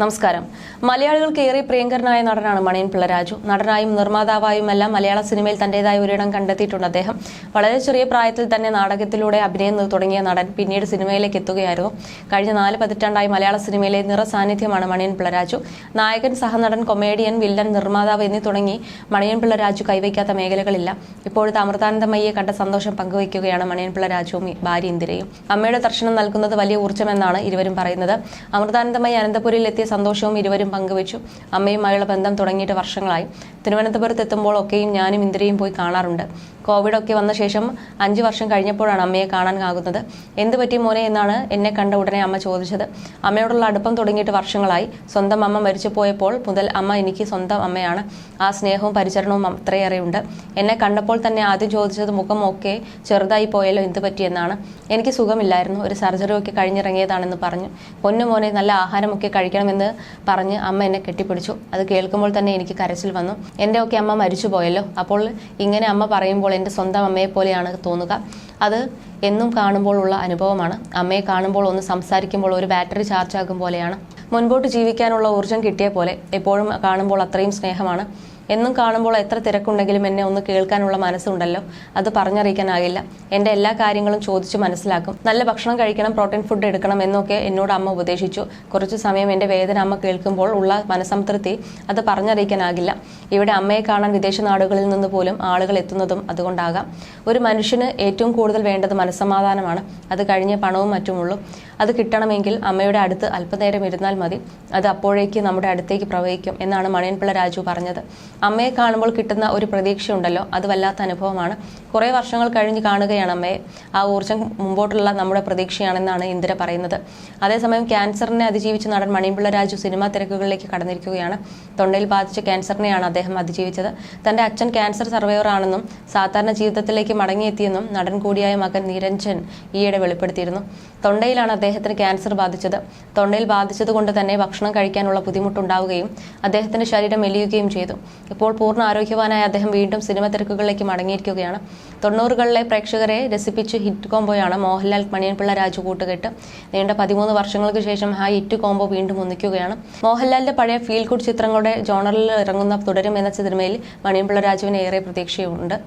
നമസ്കാരം. മലയാളികൾക്ക് ഏറെ പ്രിയങ്കരനായ നടനാണ് മണിയൻ പിള്ളരാജു നടനായും നിർമ്മാതാവായും എല്ലാം മലയാള സിനിമയിൽ തന്റേതായ ഒരിടം കണ്ടെത്തിയിട്ടുണ്ട് അദ്ദേഹം. വളരെ ചെറിയ പ്രായത്തിൽ തന്നെ നാടകത്തിലൂടെ അഭിനയം തുടങ്ങിയ നടൻ പിന്നീട് സിനിമയിലേക്ക് എത്തുകയായിരുന്നു. കഴിഞ്ഞ നാല് പതിറ്റാണ്ടായി മലയാള സിനിമയിലെ നിറ സാന്നിധ്യമാണ് മണിയൻ പിള്ളരാജു നായകൻ സഹനടൻ കൊമേഡിയൻ വില്ലൻ നിർമ്മാതാവ് എന്നീ തുടങ്ങി മണിയൻ പിള്ളരാജു കൈവയ്ക്കാത്ത മേഖലകളില്ല. ഇപ്പോഴത്തെ അമൃതാനന്ദമയ്യെ കണ്ട സന്തോഷം പങ്കുവയ്ക്കുകയാണ് മണിയൻ പിള്ളരാജുവും ഭാര്യ ഇന്ദിരയും. അമ്മയുടെ ദർശനം നൽകുന്നത് വലിയ ഊർജമെന്നാണ് ഇരുവരും പറയുന്നത്. അമൃതാനന്ദമയ്യ അനന്തപുരിയിൽ എത്തിയ സന്തോഷവും ഇരുവരും പങ്കുവച്ചു. അമ്മയുമായുള്ള ബന്ധം തുടങ്ങിയിട്ട് വർഷങ്ങളായി. തിരുവനന്തപുരത്ത് എത്തുമ്പോഴൊക്കെയും ഞാനും ഇന്ദിരയും പോയി കാണാറുണ്ട്. കോവിഡൊക്കെ വന്ന ശേഷം അഞ്ചു വർഷം കഴിഞ്ഞപ്പോഴാണ് അമ്മയെ കാണാൻ ആകുന്നത്. എന്ത് പറ്റി മോനെ? എന്നാണ് എന്നെ കണ്ട ഉടനെ അമ്മ ചോദിച്ചത്. അമ്മയോടുള്ള അടുപ്പം തുടങ്ങിയിട്ട് വർഷങ്ങളായി. സ്വന്തം അമ്മ മരിച്ചു പോയപ്പോൾ മുതൽ അമ്മ എനിക്ക് സ്വന്തം അമ്മയാണ്. ആ സ്നേഹവും പരിചരണവും അത്രയേറെയുണ്ട് എന്നെ കണ്ടപ്പോൾ തന്നെ ആദ്യം ചോദിച്ചത് മുഖം ഒക്കെ ചെറുതായി പോയല്ലോ എന്ത് പറ്റിയെന്നാണ് എനിക്ക് സുഖമില്ലായിരുന്നു. ഒരു സർജറി ഒക്കെ കഴിഞ്ഞിറങ്ങിയതാണെന്ന് പറഞ്ഞു. പൊന്നു മോനെ നല്ല ആഹാരമൊക്കെ കഴിക്കണമെന്ന് പറഞ്ഞ് അമ്മ എന്നെ കെട്ടിപ്പിടിച്ചു. അത് കേൾക്കുമ്പോൾ തന്നെ എനിക്ക് കരച്ചിൽ വന്നു. എന്റെ ഒക്കെ അമ്മ മരിച്ചു പോയല്ലോ. അപ്പോൾ ഇങ്ങനെ അമ്മ പറയുമ്പോൾ എന്റെ സ്വന്തം അമ്മയെ പോലെയാണ് തോന്നുക. അത് എന്നും കാണുമ്പോഴുള്ള അനുഭവമാണ്. അമ്മയെ കാണുമ്പോൾ ഒന്ന് സംസാരിക്കുമ്പോൾ ഒരു ബാറ്ററി ചാർജ് ആകും പോലെയാണ്. മുൻപോട്ട് ജീവിക്കാനുള്ള ഊർജം കിട്ടിയ പോലെ എപ്പോഴും കാണുമ്പോൾ അത്രയും സ്നേഹമാണ്. എന്നും കാണുമ്പോൾ എത്ര തിരക്കുണ്ടെങ്കിലും എന്നെ ഒന്ന് കേൾക്കാനുള്ള മനസ്സുണ്ടല്ലോ. അത് പറഞ്ഞറിയിക്കാനാകില്ല. എന്റെ എല്ലാ കാര്യങ്ങളും ചോദിച്ച് മനസ്സിലാക്കും. നല്ല ഭക്ഷണം കഴിക്കണം പ്രോട്ടീൻ ഫുഡ് എടുക്കണം എന്നൊക്കെ എന്നോട് അമ്മ ഉപദേശിച്ചു. കുറച്ച് സമയം എന്റെ വേദന അമ്മ കേൾക്കുമ്പോൾ ഉള്ള മനസംതൃപ്തി അത് പറഞ്ഞറിയിക്കാനാകില്ല. ഇവിടെ അമ്മയെ കാണാൻ വിദേശ നാടുകളിൽ നിന്ന് പോലും ആളുകൾ എത്തുന്നതും അതുകൊണ്ടാകാം. ഒരു മനുഷ്യന് ഏറ്റവും കൂടുതൽ വേണ്ടത് മനസ്സമാധാനമാണ്. അത് കഴിഞ്ഞ പണവും മറ്റുമുള്ളൂ. അത് കിട്ടണമെങ്കിൽ അമ്മയുടെ അടുത്ത് അല്പനേരം ഇരുന്നാൽ മതി. അത് അപ്പോഴേക്ക് നമ്മുടെ അടുത്തേക്ക് പ്രവഹിക്കും എന്നാണ് മണിയൻപിള്ള രാജു പറഞ്ഞത്. അമ്മയെ കാണുമ്പോൾ കിട്ടുന്ന ഒരു പ്രതീക്ഷയുണ്ടല്ലോ. അത് വല്ലാത്ത അനുഭവമാണ്. കുറേ വർഷങ്ങൾ കഴിഞ്ഞ് കാണുകയാണ് അമ്മയെ. ആ ഊർജം മുമ്പോട്ടുള്ള നമ്മുടെ പ്രതീക്ഷയാണെന്നാണ് ഇന്ദിര പറയുന്നത്. അതേസമയം ക്യാൻസറിനെ അതിജീവിച്ച് നടൻ മണിമ്പിള്ള രാജു സിനിമാ തിരക്കുകളിലേക്ക് കടന്നിരിക്കുകയാണ്. തൊണ്ടയിൽ ബാധിച്ച ക്യാൻസറിനെയാണ് അദ്ദേഹം അതിജീവിച്ചത്. തന്റെ അച്ഛൻ ക്യാൻസർ സർവൈവർ ആണെന്നും സാധാരണ ജീവിതത്തിലേക്ക് മടങ്ങിയെത്തിയെന്നും നടൻ കൂടിയായ മകൻ നിരഞ്ജൻ ഈയിടെ വെളിപ്പെടുത്തിയിരുന്നു. തൊണ്ടയിലാണ് അദ്ദേഹത്തിന് ക്യാൻസർ ബാധിച്ചത്. തൊണ്ടയിൽ ബാധിച്ചതുകൊണ്ട് തന്നെ ഭക്ഷണം കഴിക്കാനുള്ള ബുദ്ധിമുട്ടുണ്ടാവുകയും അദ്ദേഹത്തിന്റെ ശരീരം മെലിയുകയും ചെയ്തു. ഇപ്പോൾ പൂർണ ആരോഗ്യവാനായ അദ്ദേഹം വീണ്ടും സിനിമ തിരക്കുകളിലേക്ക് മടങ്ങിയിരിക്കുകയാണ്. തൊണ്ണൂറുകളിലെ പ്രേക്ഷകരെ രസിപ്പിച്ച് ഹിറ്റ് കോംബോയാണ് മോഹൻലാൽ മണിയൻപിള്ള രാജു കൂട്ടുകെട്ട്. നീണ്ട പതിമൂന്ന് വർഷങ്ങൾക്ക് ശേഷം ആ ഹിറ്റ് കോംബോ വീണ്ടും ഒന്നിക്കുകയാണ്. മോഹൻലാലിന്റെ പഴയ ഫീൽ ഗുഡ് ചിത്രങ്ങളുടെ ജോണറിൽ ഇറങ്ങുന്ന തുടരും എന്ന സിനിമയിൽ മണിയൻപിള്ള രാജുവിന് ഏറെ പ്രതീക്ഷയുണ്ട്.